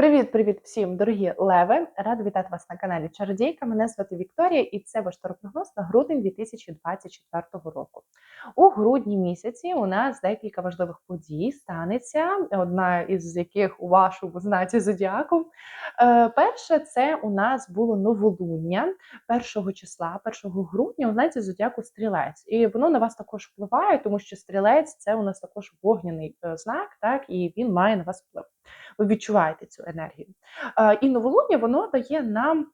Привіт-привіт всім, дорогі леви! Рада вітати вас на каналі Чародійка. Мене звати Вікторія, і це ваш таропрогноз на грудень 2024 року. У грудні місяці у нас декілька важливих подій станеться, одна із яких у вашому знаці зодіаку. Е, перше, це у нас було новолуння 1 числа, 1 грудня у знаці зодіаку стрілець. І воно на вас також впливає, тому що стрілець це у нас також вогняний е, знак, так і він має на вас вплив. Ви відчуваєте цю енергію. Е, і новолуння воно дає нам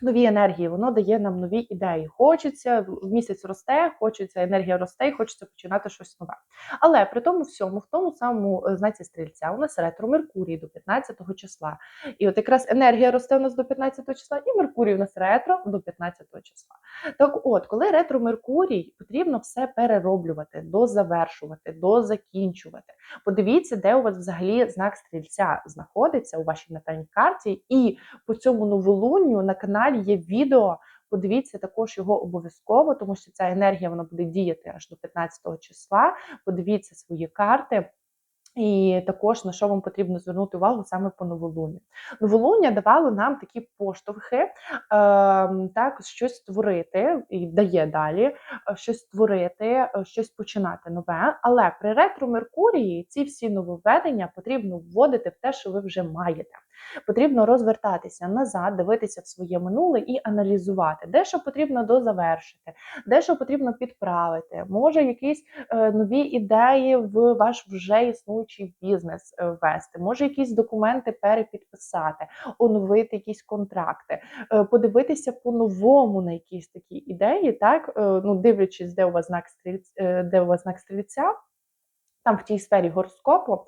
нові енергії, воно дає нам нові ідеї. Хочеться місяць росте, хочеться енергія росте, і хочеться починати щось нове. Але при тому всьому, в тому самому е, знаці стрільця, у нас ретро Меркурій до 15 числа. І от якраз енергія росте у нас до 15 числа, і Меркурій у нас ретро до 15 числа. Так, от, коли ретро Меркурій, потрібно все перероблювати, дозавершувати, дозакінчувати. Подивіться, де у вас взагалі знак стрільця знаходиться у вашій натальній карті, і по цьому новолунню на каналі каналі є відео. Подивіться також його обов'язково, тому що ця енергія вона буде діяти аж до 15 числа. Подивіться свої карти. І також на що вам потрібно звернути увагу саме по новолунню. Новолуння давало нам такі поштовхи, е, так, щось створити, і дає далі е, щось створити, е, щось починати нове. Але при ретро Меркурії ці всі нововведення потрібно вводити в те, що ви вже маєте. Потрібно розвертатися назад, дивитися в своє минуле і аналізувати, де що потрібно дозавершити, де що потрібно підправити. Може, якісь е, нові ідеї в ваш вже існуючий бізнес е, ввести, може якісь документи перепідписати, оновити якісь контракти, е, подивитися по-новому на якісь такі ідеї, так ну дивлячись, де у вас знак стрільця, де у вас знак стрільця там в тій сфері гороскопу, е,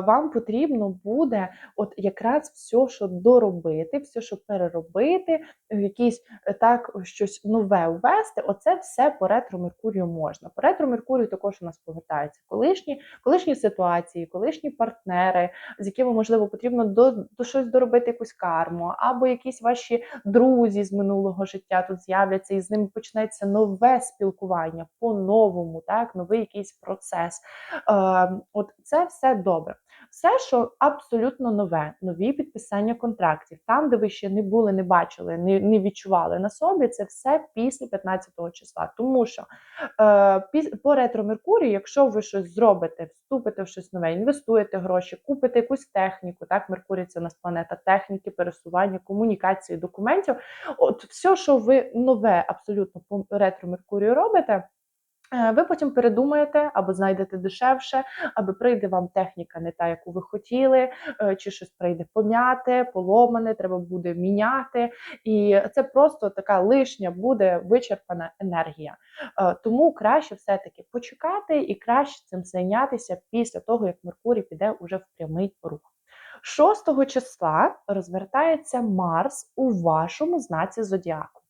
вам потрібно буде от якраз все, що доробити, все, що переробити, якісь е, так щось нове ввести. Оце все по ретро Меркурію можна. По ретро Меркурію також у нас повертаються колишні колишні ситуації, колишні партнери, з якими можливо потрібно до, до щось доробити якусь карму, або якісь ваші друзі з минулого життя тут з'являться, і з ними почнеться нове спілкування по-новому, так, новий якийсь процес. Ем, от це все добре. Все, що абсолютно нове, нові підписання контрактів, там, де ви ще не були, не бачили, не не відчували на собі, це все після 15 числа. Тому що е, по ретро Меркурію, якщо ви щось зробите, вступите в щось нове, інвестуєте гроші, купите якусь техніку, так, Меркурій це у нас планета техніки, пересування, комунікації, документів. От все, що ви нове абсолютно по ретро Меркурію робите. Е, ви потім передумаєте або знайдете дешевше, або прийде вам техніка не та, яку ви хотіли, е, чи щось прийде пом'яте, поломане, треба буде міняти. І це просто така лишня буде вичерпана енергія. Е, тому краще все-таки почекати і краще цим зайнятися після того, як Меркурій піде уже в прямий рух. 6 числа розвертається Марс у вашому знаці Зодіаку.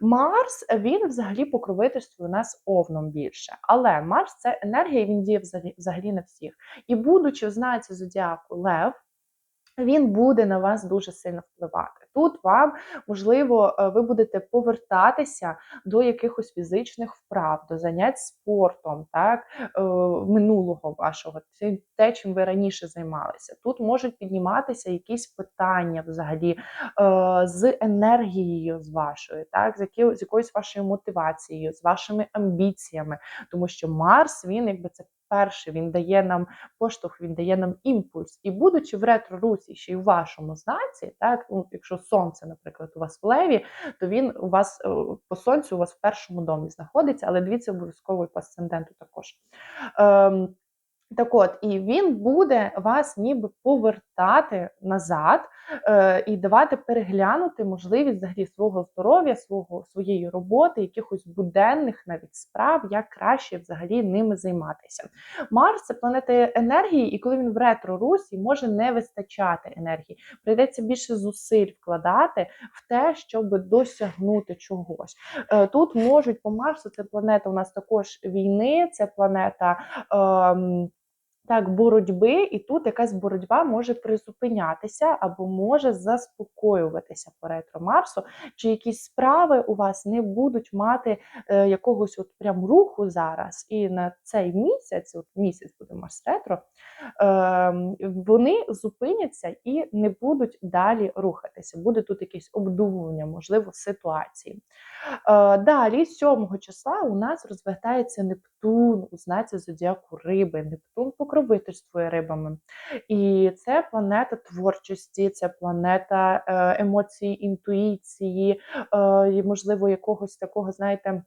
Марс він взагалі покровительствує нас овном більше. Але Марс це енергія, він діє взагалі на всіх. І будучи в знаці зодіаку Лев, він буде на вас дуже сильно впливати. Тут вам можливо е, ви будете повертатися до якихось фізичних вправ, до занять спортом, так е, минулого вашого, те, чим ви раніше займалися. Тут можуть підніматися якісь питання взагалі е, з енергією з вашою, так, з якою з якоюсь вашою мотивацією, з вашими амбіціями, тому що Марс він якби це перший він дає нам поштовх, він дає нам імпульс. І будучи в ретро-русі ще й у вашому знаці, так ну, якщо сонце, наприклад, у вас в леві, то він у вас е, по сонцю у вас в першому домі знаходиться, але дивіться обов'язково і по асценденту також. Ем, так от, і він буде вас ніби повертати назад е, і давати переглянути можливість взагалі свого здоров'я, свого своєї роботи, якихось буденних навіть справ, як краще взагалі ними займатися. Марс це планета енергії, і коли він в ретро-русі, може не вистачати енергії. Прийдеться більше зусиль вкладати в те, щоб досягнути чогось. Е, тут можуть по Марсу, це планета у нас також війни, це планета. Е, Так, боротьби, і тут якась боротьба може призупинятися або може заспокоюватися по ретро Марсу, чи якісь справи у вас не будуть мати е, якогось от прям руху зараз. І на цей місяць, от місяць буде Марс ретро, е, вони зупиняться і не будуть далі рухатися. Буде тут якесь обдумування, можливо, ситуації. Е, далі, 7 числа, у нас розвертається Нептун у знаці зодіаку риби. Нептун покровительствує рибами. І це планета творчості, це планета е, емоцій, інтуїції, е, можливо, якогось такого, знаєте.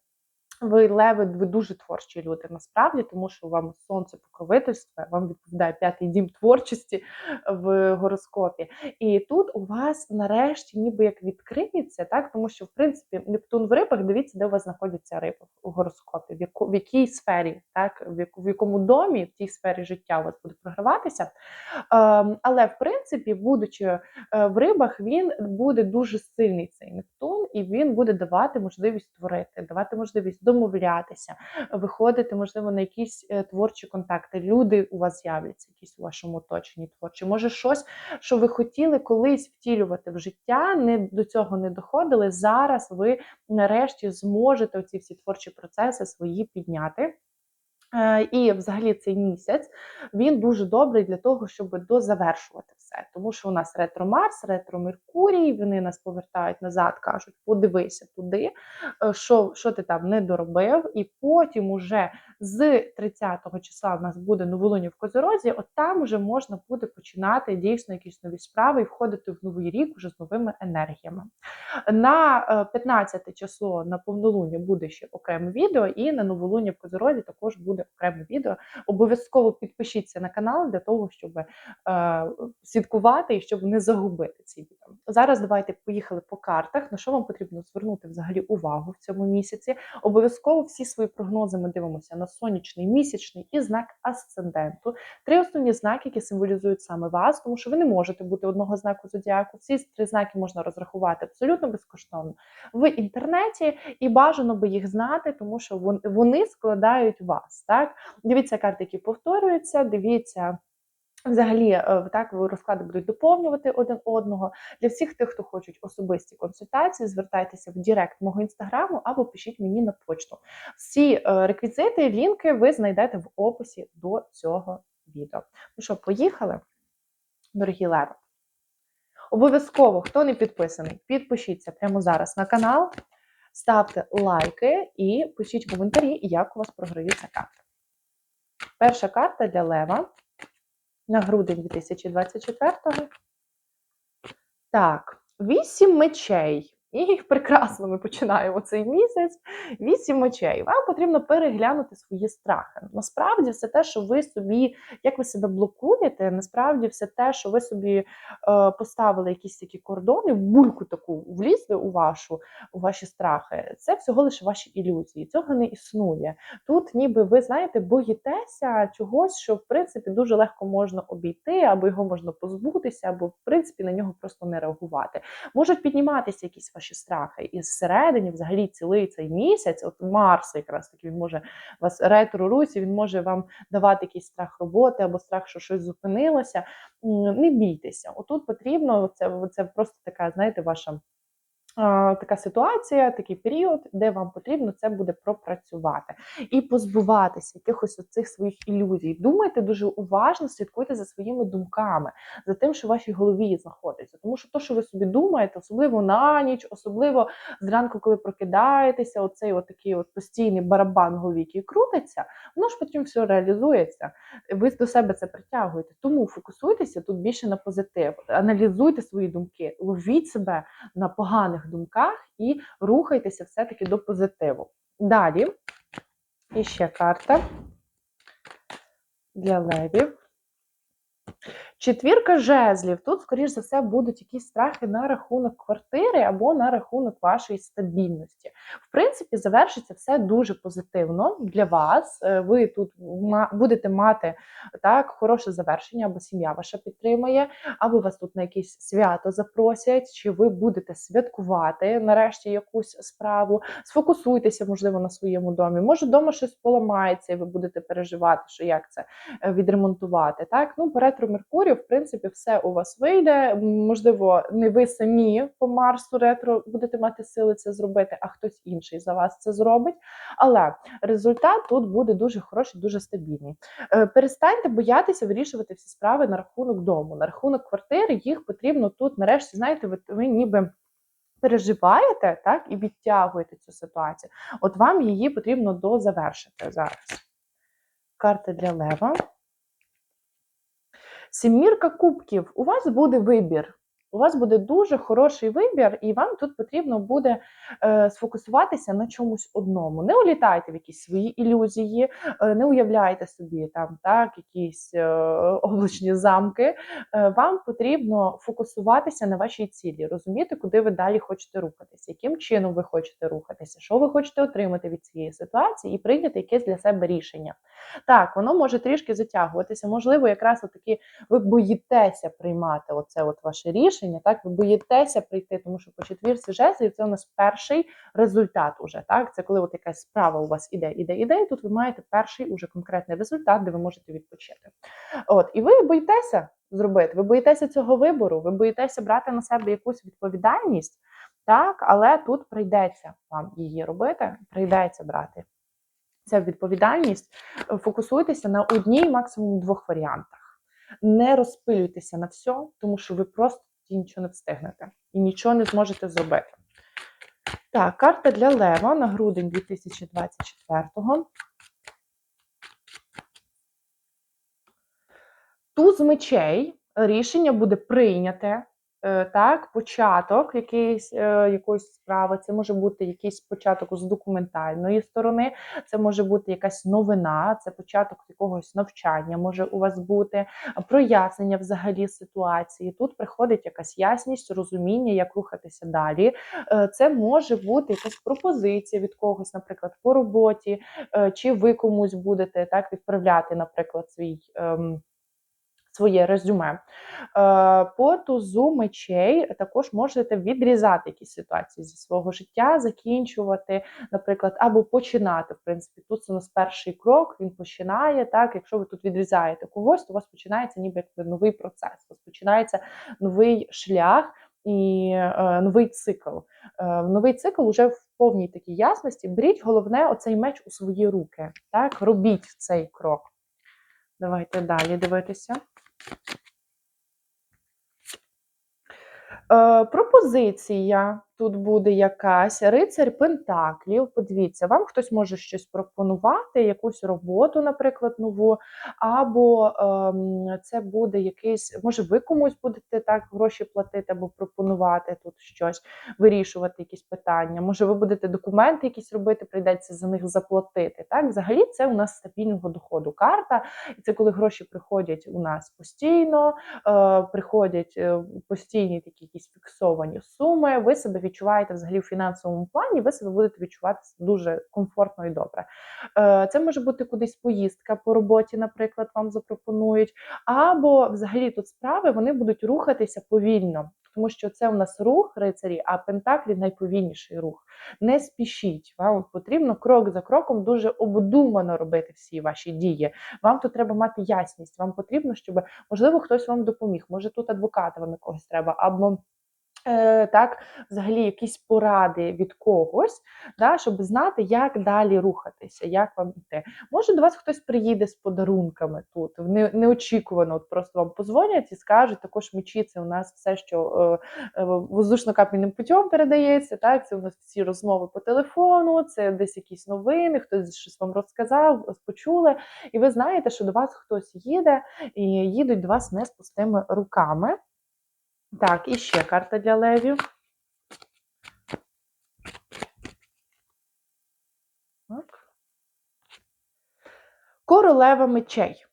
Ви леви, ви дуже творчі люди насправді, тому що вам сонце покровительство, вам відповідає п'ятий дім творчості в гороскопі. І тут у вас нарешті ніби як відкриється, так тому що в принципі Нептун в рибах, дивіться, де у вас знаходяться риби у гороскопі, в яку в якій сфері, так в яку в якому домі, в тій сфері життя у вас буде програватися. Ем, але в принципі, будучи е, в рибах, він буде дуже сильний цей Нептун, і він буде давати можливість творити, давати можливість домовлятися, виходити, можливо, на якісь е, творчі контакти. Люди у вас з'являться, якісь у вашому оточенні творчі. Може, щось, що ви хотіли колись втілювати в життя, не до цього не доходили. Зараз ви нарешті зможете оці всі творчі процеси свої підняти. Е, І взагалі цей місяць він дуже добрий для того, щоб дозавершувати все. Тому що у нас ретро Марс, ретро Меркурій, вони нас повертають назад, кажуть, подивися туди, е, що, що ти там не доробив, і потім уже з 30 го числа в нас буде новолуння в Козорозі, от там вже можна буде починати дійсно якісь нові справи і входити в новий рік вже з новими енергіями. На е, 15 число на повнолуння буде ще окреме відео, і на новолуння в Козорозі також буде окреме відео. Обов'язково підпишіться на канал для того, щоб е, слідкувати і щоб не загубити ці відео. Зараз давайте поїхали по картах. На що вам потрібно звернути взагалі увагу в цьому місяці? Обов'язково всі свої прогнози ми дивимося на сонячний, місячний і знак асценденту. Три основні знаки, які символізують саме вас, тому що ви не можете бути одного знаку зодіаку. Всі три знаки можна розрахувати абсолютно безкоштовно в інтернеті, і бажано би їх знати, тому що вони складають вас. Так, дивіться карти, які повторюються, дивіться. Взагалі, е, так розклади будуть доповнювати один одного. Для всіх тих, хто хочуть особисті консультації, звертайтеся в Директ мого інстаграму або пишіть мені на почту. Всі е, реквізити, лінки ви знайдете в описі до цього відео. Ну що, поїхали, дорогі леви. Обов'язково, хто не підписаний, підпишіться прямо зараз на канал, ставте лайки і пишіть коментарі, як у вас програються карти. Перша карта для Лева на грудень 2024-го. Так, вісім мечей. І прекрасно ми починаємо цей місяць. Вісім мечей. Вам потрібно переглянути свої страхи. Насправді, все те, що ви собі, як ви себе блокуєте, насправді все те, що ви собі е, поставили якісь такі кордони, в бульку таку влізли у вашу, у ваші страхи, це всього лише ваші ілюзії. Цього не існує. Тут, ніби ви знаєте, боїтеся чогось, що в принципі дуже легко можна обійти, або його можна позбутися, або в принципі на нього просто не реагувати. Можуть підніматися якісь ваші страхи, і зсередині, взагалі, цілий цей місяць, от Марс, якраз таки він може вас ретро руці, він може вам давати якийсь страх роботи або страх, що щось зупинилося. Не бійтеся. Отут потрібно це, це просто така, знаєте, ваша. А, Така ситуація, такий період, де вам потрібно це буде пропрацювати і позбуватися якихось оцих своїх ілюзій. Думайте дуже уважно, слідкуйте за своїми думками, за тим, що в вашій голові знаходиться. Тому що то, що ви собі думаєте, особливо на ніч, особливо зранку, коли прокидаєтеся, оцей от такий от постійний барабан в голові, який крутиться, воно ж потім все реалізується. Ви до себе це притягуєте. Тому фокусуйтеся тут більше на позитив, аналізуйте свої думки, ловіть себе на поганих думках і рухайтеся все-таки до позитиву. Далі, і ще карта для левів. Четвірка жезлів. Тут, скоріш за все, будуть якісь страхи на рахунок квартири або на рахунок вашої стабільності. В принципі, завершиться все дуже позитивно для вас. Е, Ви тут будете мати так хороше завершення, або сім'я ваша підтримує, або вас тут на якесь свято запросять, чи ви будете святкувати нарешті якусь справу. Сфокусуйтеся, можливо, на своєму домі. Може, вдома щось поламається, і ви будете переживати, що як це е, відремонтувати. Так, ну по ретро Меркурію, в принципі, все у вас вийде. Можливо, не ви самі по Марсу ретро будете мати сили це зробити, а хтось інший за вас це зробить. Але результат тут буде дуже хороший, дуже стабільний. Е, Перестаньте боятися вирішувати всі справи на рахунок дому, на рахунок квартири. Їх потрібно тут, нарешті, знаєте, ви, ви ніби. Переживаєте так і відтягуєте цю ситуацію. От вам її потрібно дозавершити зараз. Карта для лева. Сімірка кубків. У вас буде вибір. У вас буде дуже хороший вибір, і вам тут потрібно буде е, сфокусуватися на чомусь одному. Не улітайте в якісь свої ілюзії, е, не уявляйте собі там так, якісь е, облачні замки. Е, вам потрібно фокусуватися на вашій цілі, розуміти, куди ви далі хочете рухатися, яким чином ви хочете рухатися, що ви хочете отримати від цієї ситуації, і прийняти якесь для себе рішення. Так, воно може трішки затягуватися. Можливо, якраз таки ви боїтеся приймати оце от ваше рішення. Так, ви боїтеся прийти, тому що по четвірці жезлів це у нас перший результат. Уже так. Це коли от якась справа у вас іде, іде, іде, і тут ви маєте перший уже конкретний результат, де ви можете відпочити. От, і ви боїтеся зробити. Ви боїтеся цього вибору, ви боїтеся брати на себе якусь відповідальність, так, але тут прийдеться вам її робити, прийдеться брати. Ця відповідальність, фокусуйтеся на одній, максимум двох варіантах. Не розпилюйтеся на все, тому що ви просто тоді нічого не встигнете і нічого не зможете зробити. Так, карта для Лева на грудень 2024-го. Туз мечей. Рішення буде прийняте. Е, Так, початок якийсь, е, якоїсь справи. Це може бути якийсь початок з документальної сторони, це може бути якась новина, це початок якогось навчання може у вас бути, прояснення взагалі ситуації. Тут приходить якась ясність, розуміння, як рухатися далі. Е, Це може бути якась пропозиція від когось, наприклад, по роботі, чи ви комусь будете так відправляти, наприклад, свій. Своє резюме. Е, По тузу мечей також можете відрізати якісь ситуації зі свого життя, закінчувати, наприклад, або починати. В принципі, тут у нас перший крок, він починає. Так, якщо ви тут відрізаєте когось, то у вас починається ніби якби новий процес, у вас починається новий шлях і е, новий цикл. Е, новий цикл уже в повній такій ясності. Беріть головне оцей меч у свої руки. Так, робіть цей крок. Давайте далі дивитися. Е, пропозиція тут буде якась, рицарь Пентаклів. Подивіться, вам хтось може щось пропонувати, якусь роботу, наприклад, нову, або ем, це буде якийсь, може, ви комусь будете так гроші платити або пропонувати тут щось, вирішувати якісь питання. Може, ви будете документи якісь робити, прийдеться за них заплатити. Так, взагалі, це у нас стабільного доходу карта, і це коли гроші приходять у нас постійно, е, приходять е, постійні такі якісь фіксовані суми. Ви себе відчуваєте взагалі в фінансовому плані, ви себе будете відчувати дуже комфортно і добре. Е, Це може бути кудись поїздка по роботі, наприклад, вам запропонують, або взагалі тут справи вони будуть рухатися повільно. Тому що це у нас рух рицарі, а пентаклі найповільніший рух. Не спішіть, вам потрібно крок за кроком дуже обдумано робити всі ваші дії. Вам тут треба мати ясність. Вам потрібно, щоб можливо хтось вам допоміг. Може тут адвоката вам якогось треба, або так, взагалі якісь поради від когось, да, щоб знати, як далі рухатися, як вам іти. Може, до вас хтось приїде з подарунками тут, не, неочікувано, от просто вам позвонять і скажуть, також мечі, це у нас все, що е, е, воздушно-капельним путем передається. Так, це у нас всі розмови по телефону, це десь якісь новини, хтось щось вам розказав, почули. І ви знаєте, що до вас хтось їде, і їдуть до вас не з пустими руками. Так, і ще карта для левів. Королева мечей.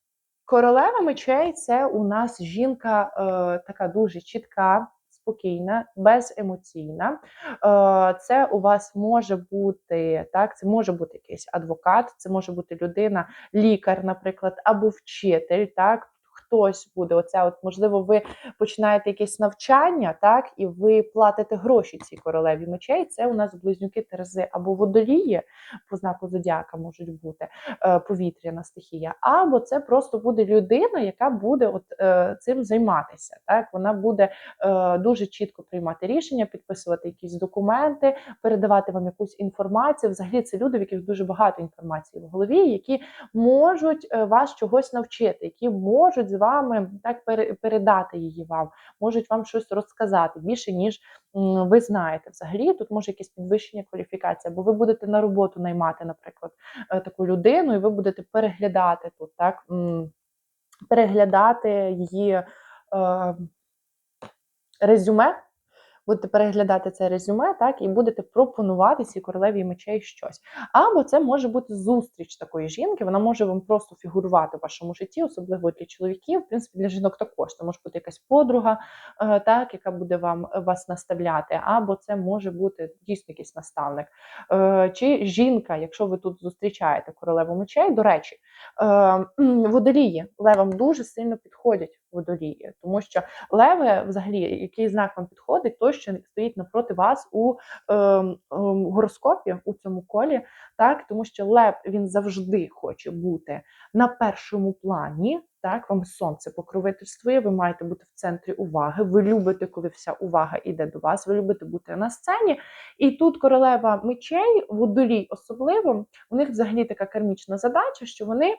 Королева мечей це у нас жінка е, така дуже чітка, спокійна, беземоційна. Е, це у вас може бути так, це може бути якийсь адвокат, це може бути людина, лікар, наприклад, або вчитель. так, Хтось буде, оця, от можливо, ви починаєте якесь навчання, так, і ви платите гроші цій королеві мечей. Це у нас близнюки Терези або водолії по знаку зодіака можуть бути е, повітряна стихія, або це просто буде людина, яка буде от е, цим займатися. Так, вона буде е, дуже чітко приймати рішення, підписувати якісь документи, передавати вам якусь інформацію. Взагалі, це люди, в яких дуже багато інформації в голові, які можуть вас чогось навчити, які можуть вами так пере- передати її вам, можуть вам щось розказати більше, ніж ви знаєте. Взагалі, тут може якесь підвищення кваліфікації, або ви будете на роботу наймати, наприклад, е, таку людину, і ви будете переглядати тут, так, переглядати її е, резюме. Будете переглядати це резюме, так, і будете пропонувати цій королеві мечей щось. Або це може бути зустріч такої жінки, вона може вам просто фігурувати в вашому житті, особливо для чоловіків, в принципі, для жінок також. Це може бути якась подруга, е, так, яка буде вам вас наставляти, або це може бути дійсно якийсь наставник. Е, Чи жінка, якщо ви тут зустрічаєте королеву мечей, до речі, е, водолії левам дуже сильно підходять водолії, тому що леви, взагалі, який знак вам підходить, той, що стоїть напроти вас у е, е, гороскопі у цьому колі, так тому що лев він завжди хоче бути на першому плані. Так, вам сонце покровительствує, ви маєте бути в центрі уваги. Ви любите, коли вся увага йде до вас. Ви любите бути на сцені. І тут королева мечей, водолій особливо, у них взагалі така кармічна задача, що вони.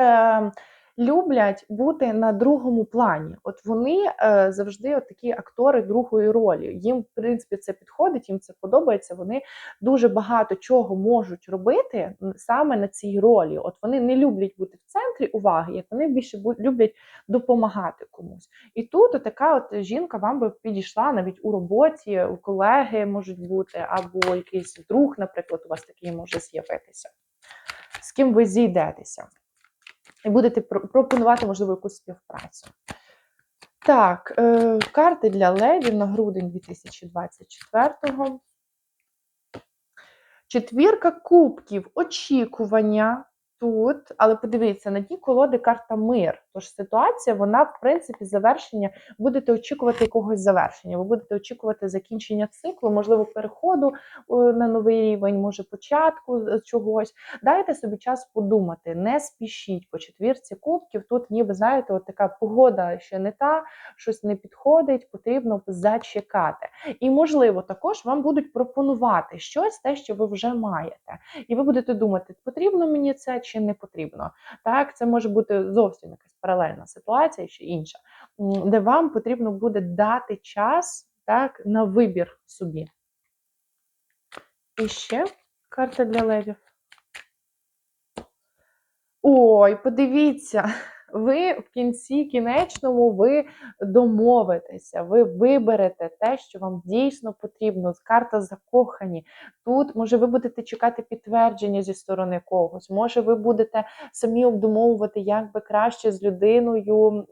Е, люблять бути на другому плані. От вони е, завжди от такі актори другої ролі. Їм, в принципі, це підходить, їм це подобається. Вони дуже багато чого можуть робити саме на цій ролі. От вони не люблять бути в центрі уваги, як вони більше люблять допомагати комусь. І тут така от жінка вам би підійшла навіть у роботі, у колеги можуть бути, або якийсь друг, наприклад, у вас такий може з'явитися. З ким ви зійдетеся і будете пропонувати, можливо, якусь співпрацю. Так, е, карти для левів на грудень 2024-го. Четвірка кубків, очікування тут, але подивіться, на дні колоди карта мир. Тож ситуація, вона, в принципі, завершення, будете очікувати якогось завершення. Ви будете очікувати закінчення циклу, можливо, переходу на новий рівень, може початку чогось. Дайте собі час подумати, не спішіть по четвірці кубків. Тут, ніби, знаєте, от така погода ще не та, щось не підходить, потрібно зачекати. І, можливо, також вам будуть пропонувати щось, те, що ви вже маєте. І ви будете думати, потрібно мені це чи не потрібно. Так, це може бути зовсім якась паралельна ситуація чи інша, де вам потрібно буде дати час так, на вибір собі. І ще карта для левів. Ой, подивіться, ви в кінці кінечному ви домовитеся, ви виберете те, що вам дійсно потрібно. Карта закохані. Тут, може, ви будете чекати підтвердження зі сторони когось, може, ви будете самі обдумовувати, як би краще з людиною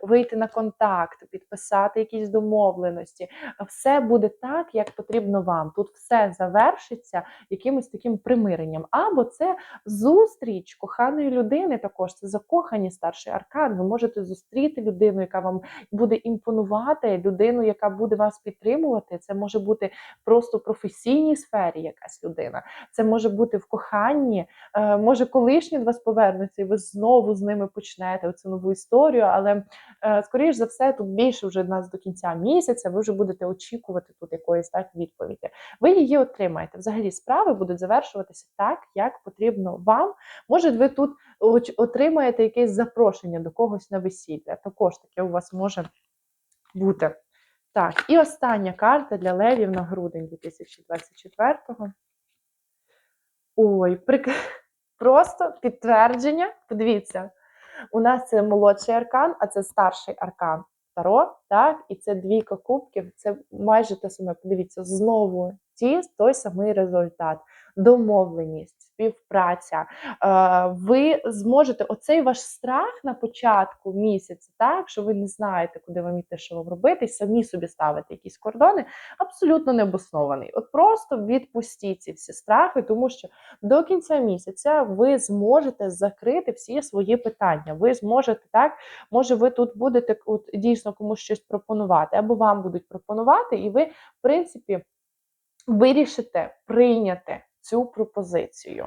вийти на контакт, підписати якісь домовленості. Все буде так, як потрібно вам. Тут все завершиться якимось таким примиренням. Або це зустріч коханої людини, також це закоханість старший аркан. Ви можете зустріти людину, яка вам буде імпонувати, людину, яка буде вас підтримувати. Це може бути просто в професійній сфері якась людина. Це може бути в коханні. Е, може, колишні до вас повернуться, і ви знову з ними почнете оцю нову історію. Але, е, скоріш за все, тут більше вже нас до кінця місяця. Ви вже будете очікувати тут якоїсь так відповіді. Ви її отримаєте. Взагалі справи будуть завершуватися так, як потрібно вам. Може, ви тут отримаєте якесь запрошення до когось на весілля. Також таке у вас може бути. Так, і остання карта для левів на грудень 2024-го. Ой, прик... просто підтвердження. Подивіться, у нас це молодший аркан, а це старший аркан Таро, так, і це двійка кубків, це майже те саме. Подивіться, знову ті, той самий результат, домовленість, співпраця. Е, Ви зможете оцей ваш страх на початку місяця, так що ви не знаєте, куди вам іти, що вам робити, і самі собі ставите якісь кордони, абсолютно не обоснований. От просто відпустіть ці всі страхи, тому що до кінця місяця ви зможете закрити всі свої питання. Ви зможете так, може, ви тут будете от, дійсно комусь щось пропонувати, або вам будуть пропонувати, і ви, в принципі, вирішите прийняти цю пропозицію.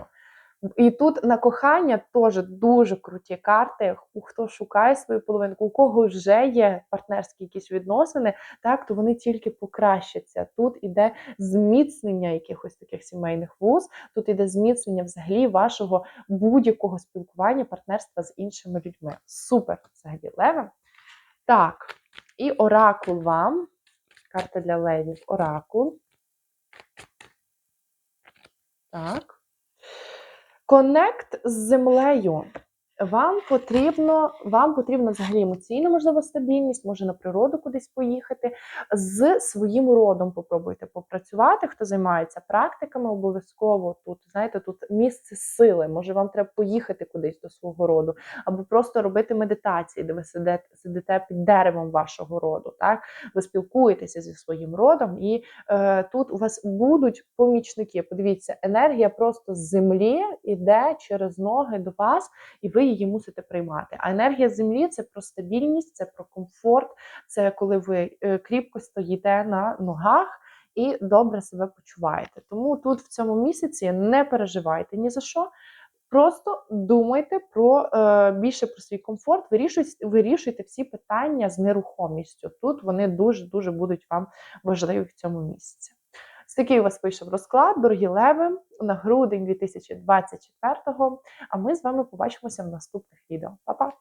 І тут на кохання теж дуже круті карти. У хто шукає свою половинку, у кого вже є партнерські якісь відносини, так то вони тільки покращаться. Тут іде зміцнення якихось таких сімейних вуз, тут іде зміцнення взагалі вашого будь-якого спілкування, партнерства з іншими людьми. Супер, взагалі, леве. Так, і оракул вам. Карта для левів. Оракул. Так. Конект з землею. Вам потрібно, вам потрібна взагалі емоційна, можливо, стабільність, може на природу кудись поїхати. З своїм родом попробуйте попрацювати. Хто займається практиками, обов'язково тут, знаєте, тут місце сили. Може, вам треба поїхати кудись до свого роду, або просто робити медитації, де ви сидите, сидите під деревом вашого роду. Так? Ви спілкуєтеся зі своїм родом, і е, тут у вас будуть помічники. Подивіться, енергія просто з землі іде через ноги до вас, і ви її мусите приймати. А енергія землі це про стабільність, це про комфорт, це коли ви е, кріпко стоїте на ногах. І добре себе почуваєте. Тому тут в цьому місяці не переживайте ні за що. Просто думайте про е, більше про свій комфорт, вирішуйте, вирішуйте всі питання з нерухомістю. Тут вони дуже дуже будуть вам важливі в цьому місяці. Ось такий у вас вийшов розклад, дорогі леви, на грудень 2024-го. А ми з вами побачимося в наступних відео. Па-па!